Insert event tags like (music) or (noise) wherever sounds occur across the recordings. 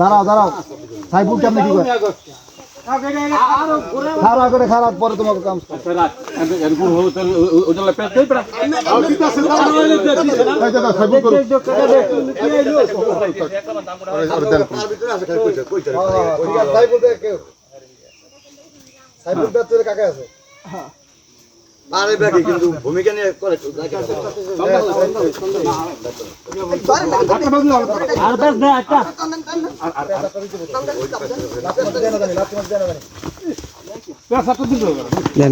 দাঁড়াও দাঁড়াও সাইফুল কেমন কি করে? খারাপ করে খারাপ পরে তোমাকে কাম সাইফুল কাকা আছে। আরে ব্যাগে কিন্তু ভূমিকা নিয়ে করে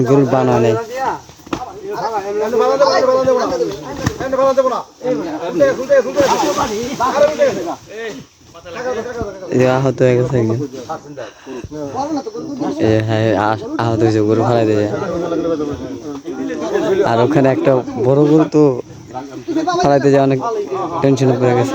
গরুর বানা নেই এই আহত হয়ে গেছে হ্যাঁ আহত হয়েছে, গরু ফালাই দিয়ে আর ওখানে একটা বড় গরু তো ফালাইতে যায় অনেক টেনশনে পড়ে গেছে।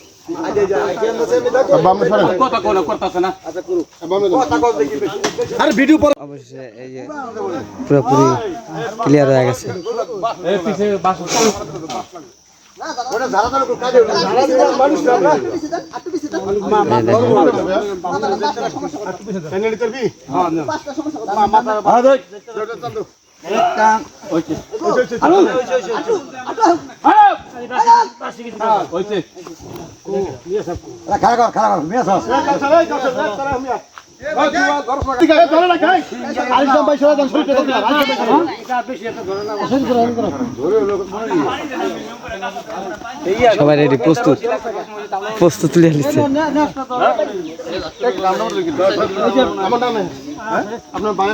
অবশ্যই এই যে পুরোপুরি ক্লিয়ার হয়ে গেছে দেখেন খারাপ কর খারাপ মেয়ে সস সবাই রেডি প্রস্তুত প্রস্তুত তুলে নিচ্ছে আপনার বাড়ি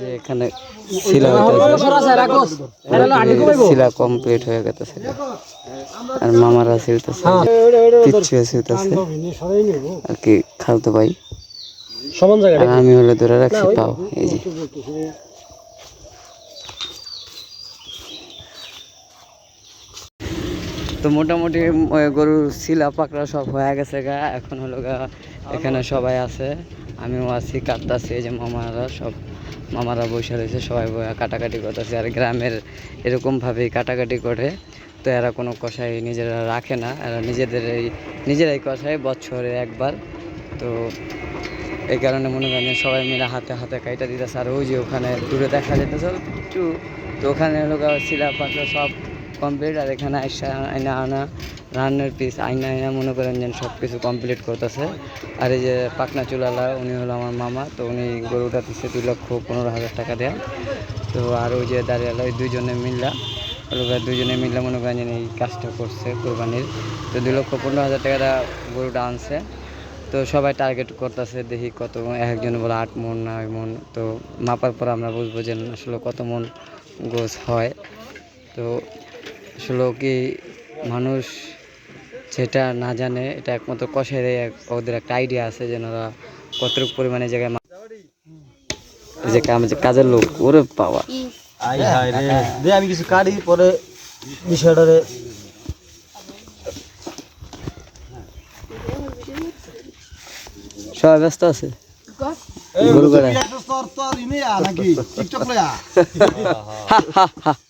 যে এখানে শিলা হইতেছে শিলা কমপ্লিট হয়ে গেছে আর মামারা শিলতেছে পিচ্ছু শিলতেছে আর কি খালতো ভাই? সমান আমি হলে ধরে রাখছি পাও এই যে। তো মোটামুটি গরুর শিলা পাকড়া সব হয়ে গেছে গা। এখন হলো গা এখানে সবাই আছে। আমিও আছি কাটতাছি এই যে মামারা সব মামারা বসে রয়েছে, সবাই বয়া কাটাকাটি করতেছে আর গ্রামের এরকমভাবেই কাটাকাটি করে। তো এরা কোনো কষাই নিজেরা রাখে না, এরা নিজেদের এই নিজেরাই কষাই বছরে একবার। তো এই কারণে মনে করেন সবাই মিলে হাতে হাতে কাইটা দিতেছে। আর ওই যে ওখানে দূরে দেখা যেতেছে একটু তো ওখানে গা শিলা পাথর সব কমপ্লিট আর এখানে আইনা আনা রান্নার পিস আইনা আইনা মনে করেন যেন সব কিছু কমপ্লিট করতেছে। আর এই যে পাকনা চুলালা, উনি হলো আমার মামা, তো উনি গরুটা দিচ্ছে দুই লক্ষ পনেরো হাজার টাকা দেয়া। তো আর ওই যে দাঁড়িয়ে ওই দুইজনে মিললা। দুজনে মিললে মনে করেন যে এই কাজটা করছে কোরবানির। তো দুই লক্ষ পনেরো হাজার টাকাটা গরুটা আনছে। তো সবাই টার্গেট করতেছে দেখি কত, একজন বলে আট মন, নয় মন। তো মাপার পর আমরা বুঝব যে আসলে কত মন গোছ হয়। তো আসলে কি মানুষ যেটা না জানে এটা একমাত্র কষাই ওদের একটা আইডিয়া আছে যে ওরা কতটুকু পরিমাণে জায়গায় যে কাজের লোক ওরে পাওয়া আই হাই রে। দে আমি কিছু কাটি পরে বিষয়টারে সবাই ব্যস্ত আছে? গরু গাড়ায়। তোর তোর ইনে নাকি? টিকটক লয়া? কি দাঁড়ি বড়ি দাঁড়ায়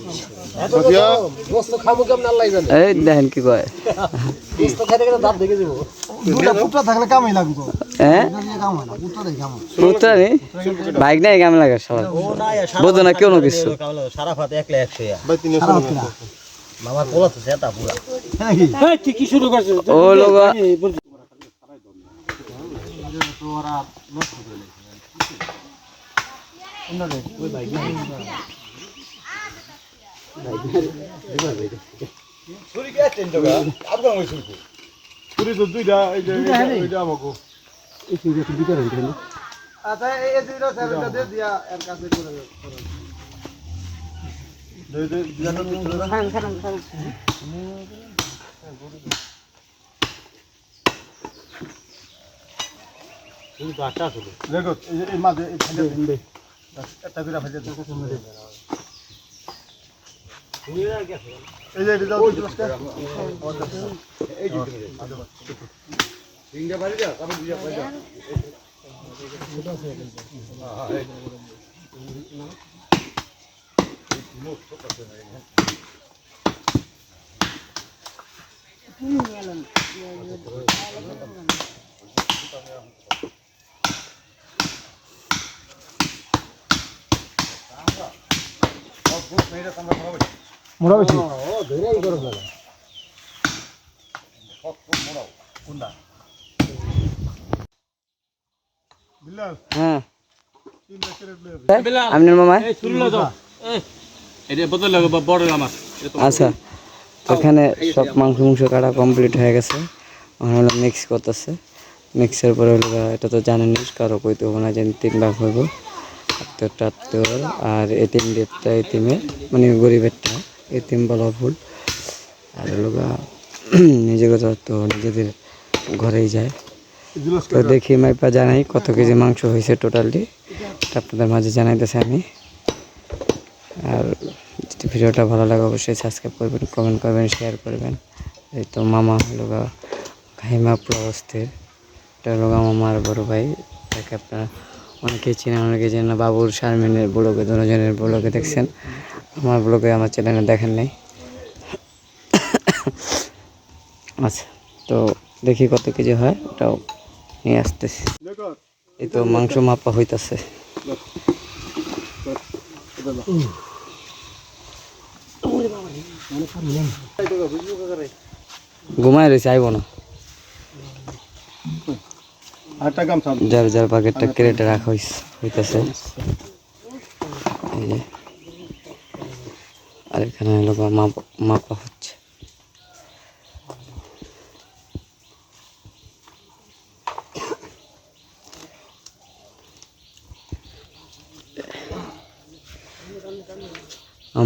এই দেখেন কি কয়। হ্যাঁ বাইক নাই কেমন লাগে সবার। বোঝো না কেউ না কিছু। সারা ফাতে একলা বছর মামার পোলা তো সেটা পুরা তুই কি শুরু করছিস ও লোক পুরি তো দুইটা এই যে আমাকে দুইটা দেখো এই যে এই মাঝে এই ফাইলে একটা করে ফাইলে দে এই যে দাও এই যে তিনটা বাড়ি দাও তারপর দুইটা বাড়ি দাও মোড়া বেশি? বিল্লাল হ্যাঁ। করে আচ্ছা। এখানে সব মাংস মাংস কাটা কমপ্লিট হয়ে গেছে। এখন হলো মিক্স করতেছে। মিক্সের পরে হলো এটা তো জানেনই কারও কইতে হবে না যে তিন ভাগ হইব। আত্মীয়টা আত্মীয় আর এতিম ডেটটা এতিমে মানে গরিবেরটা। এতিম বলা ভুল আর গা (clears throat) নিজেকে তো নিজেদের ঘরেই যায়। তো দেখি মাইপা জানাই কত কেজি মাংস হয়েছে টোটালি। আপনাদের মাঝে জানাইতেছে আমি। আর যদি ভিডিওটা ভালো লাগে অবশ্যই সাবস্ক্রাইব করবেন কমেন্ট করবেন শেয়ার করবেন। এই তো মামা হলো গা ঘাইমা প্রবস্তের এটা হলো মামার বড় ভাই। তাকে আপনারা অনেকেই চেনেন অনেকে চেনেন বাবুর শারমিনের ব্লগে, দুজনের ব্লগে দেখছেন। আমার ব্লগে আমার চ্যানেলে দেখেন নাই। আচ্ছা তো দেখি কত কেজি হয়, ওটাও নিয়ে আসতেছি। এই তো মাংস মাপা হইতাছে। ঘুমায় রয়েছে, আইব না। যার যার বাকেটটা ক্রেটে রাখা হইতাছে। এই যে। আর এখানে হলো মাপ হচ্ছে।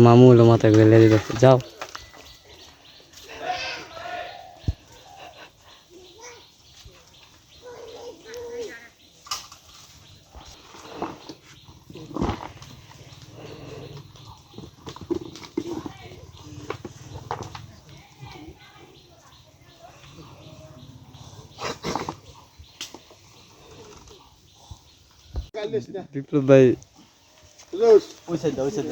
মামু হলো মাথা গেলে দিতে যাও। বিপ্লব ভাই। ওই সাইড ওই সাইড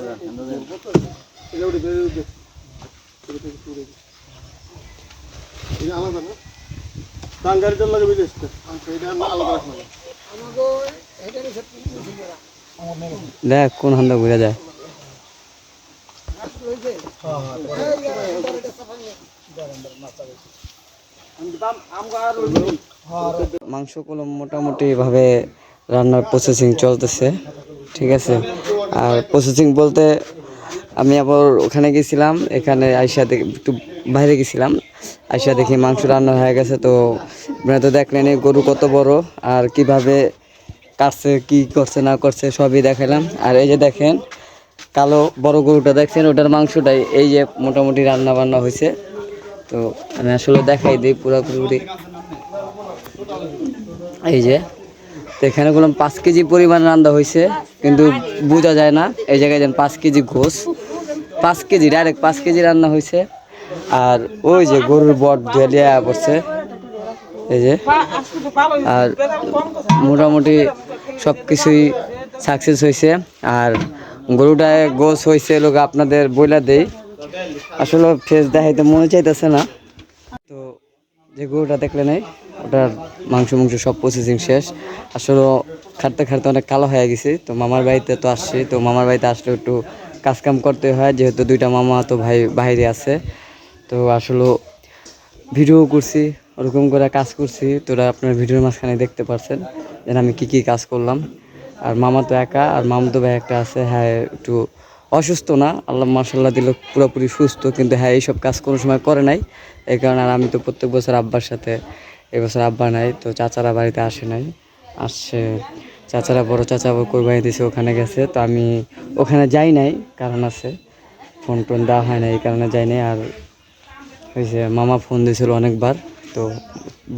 আলাদা না? লাগে বিদেশ দেখ কোন হান্দা ঘুরে যায়। মাংস কলম মোটামুটি ভাবে রান্নার প্রসেসিং চলতেছে, ঠিক আছে? আর প্রসেসিং বলতে আমি আবার ওখানে গেছিলাম, এখানে আইসা দেখে, একটু বাইরে গেছিলাম, আইসা দেখি মাংস রান্না হয়ে গেছে, তো আপনারা তো দেখলেন গরু কত বড়, আর কীভাবে কাটছে, কি করছে, না করছে, সবই দেখালাম। আর এই যে দেখেন, কালো বড় গরুটা দেখছেন, ওটার মাংসটাই এই যে মোটামুটি রান্না বান্না হয়েছে। তো আমি আসলে দেখাই দিই পুরোপুরি। এই যে এখানে বললাম পাঁচ কেজি পরিমাণ রান্না হয়েছে, কিন্তু বোঝা যায় না। এই জায়গায় যেন পাঁচ কেজি ঘোষ পাঁচ কেজি ডাইরেক্ট পাঁচ কেজি রান্না হয়েছে। আর ওই যে গরুর বট ধুয়ে পড়ছে। এই যে, আর মোটামুটি সব কিছুই সাকসেস হয়েছে। আর গরুটায় গোস হয়েছে লোক আপনাদের বইলা দেই। আসলে ফেস দেখাইতে মনে চাইতেছে না। তো যে গরুটা দেখলে নেই, ওটার মাংস মাংস সব প্রসেসিং শেষ। আসলে খাটতে খাটতে অনেক কালো হয়ে গেছে, তো মামার বাড়িতে তো আসছি, তো মামার বাড়িতে আসলে একটু কাজকাম করতে হয়, যেহেতু দুইটা মামা তো ভাই, বাইরে আছে। তো আসলে ভিডিও করছি, ওরকম করে কাজ করছি তোরা আপনার ভিডিওর মাঝখানে দেখতে পারছেন যেন আমি কি কি কাজ করলাম। আর মামা তো একা, আর মামতো ভাই একটা আছে হ্যাঁ একটু অসুস্থ না, আল্লাহ মার্শাল্লাহ দিল পুরোপুরি সুস্থ, কিন্তু হ্যাঁ এইসব কাজ কোনো সময় করে নাই। এই কারণে আর আমি তো প্রত্যেক বছর আব্বার সাথে এবছর আব্বা নাই, তো চাচারা বাড়িতে আসে নাই। আসছে, চাচারা, বড় চাচা আবার কোরবানি দিছে, ওখানে গেছে, তো আমি ওখানে যাই নাই, কারণ আছে। ফোন টোন দেওয়া হয় না এই কারণে যাই নাই, আর হয়েছে মামা ফোন দিয়েছিল অনেকবার, তো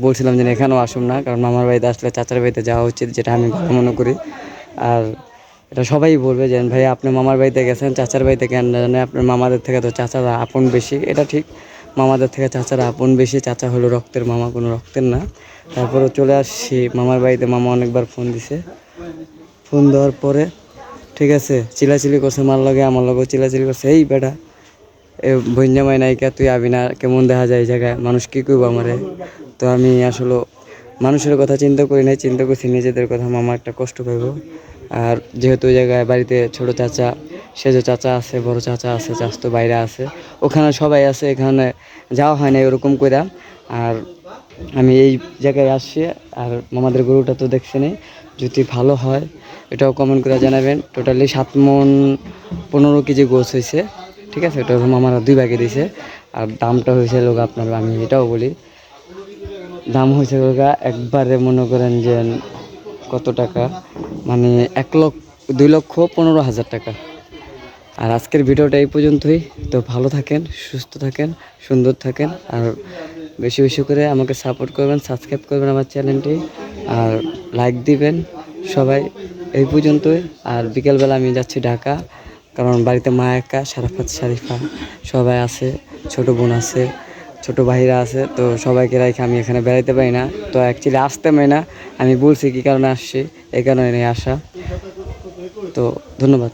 বলছিলাম যে এখানেও আসুন না, কারণ মামার বাড়িতে আসলে চাচার বাড়িতে যাওয়া উচিত, যেটা আমি ভালো মনে করি। আর এটা সবাই বলবে যে, ভাই, আপনি মামার বাড়িতে গেছেন, চাচার বাড়িতে কেন জানেন আপনার মামাদের থেকে তো চাচারা আপন বেশি। এটা ঠিক, মামাদের থেকে চাচারা আপন বেশি, চাচা হলো রক্তের মামা, কোনো রক্তের না। তারপরে চলে আসছি, মামার বাড়িতে মামা অনেকবার ফোন দিছে। ফোন দেওয়ার পরে, ঠিক আছে, চিলাচিলি করছে মার লগে, আমার লগেও চিলাচিলি করছে। এই বেটা, এ ভঞ্জামাই নায়িকা, তুই আবি না, কেমন দেখা যায় এই জায়গায়? মানুষ কী করব আমারে? তো আমি আসলে মানুষের কথা চিন্তা করি নাই, চিন্তা করছি নিজেদের কথা মামা একটা কষ্ট পাইব। আর যেহেতু ওই জায়গায় বাড়িতে ছোট চাচা, সেজো চাচা আছে, বড় চাচা আছে, চাচতো বাইরে আছে, ওখানে সবাই আছে, এখানে যাওয়া হয় না এরকম করে আর আমি এই জায়গায় আসছি আর মামাদের গরুটা তো দেখছেনই যদি ভালো হয় এটাও কমেন্ট করে জানাবেন। টোটালি সাত মন পনেরো কেজি গোছ হয়েছে ঠিক আছে? ওটা মামারা দুই ভাগে দিয়েছে আর দামটা হয়েছে লোক আপনার, আমি এটাও বলি। দাম হয়েছে লোকা, একবারে মনে করেন যে কত টাকা? মানে এক লক্ষ, দুই লক্ষ পনেরো হাজার টাকা। আর আজকের ভিডিওটা এই পর্যন্তই। তো ভালো থাকেন, সুস্থ থাকেন, সুন্দর থাকেন, আর বেশি বেশি করে আমাকে সাপোর্ট করবেন সাবস্ক্রাইব করবেন আমার চ্যানেলটি আর লাইক দিবেন সবাই এই পর্যন্তই। আর বিকেলবেলা আমি যাচ্ছি ঢাকা, কারণ বাড়িতে মা একা, সারাফাত শারিফা সবাই আছে, ছোট বোন আছে। ছোট ভাইরা আছে, তো সবাইকে রাখে আমি এখানে বেড়াইতে পারি না। তো অ্যাকচুয়ালি আসতে পারি না। আমি বলছি কী কারণে আসছি? এই কারণে আসা। তো ধন্যবাদ।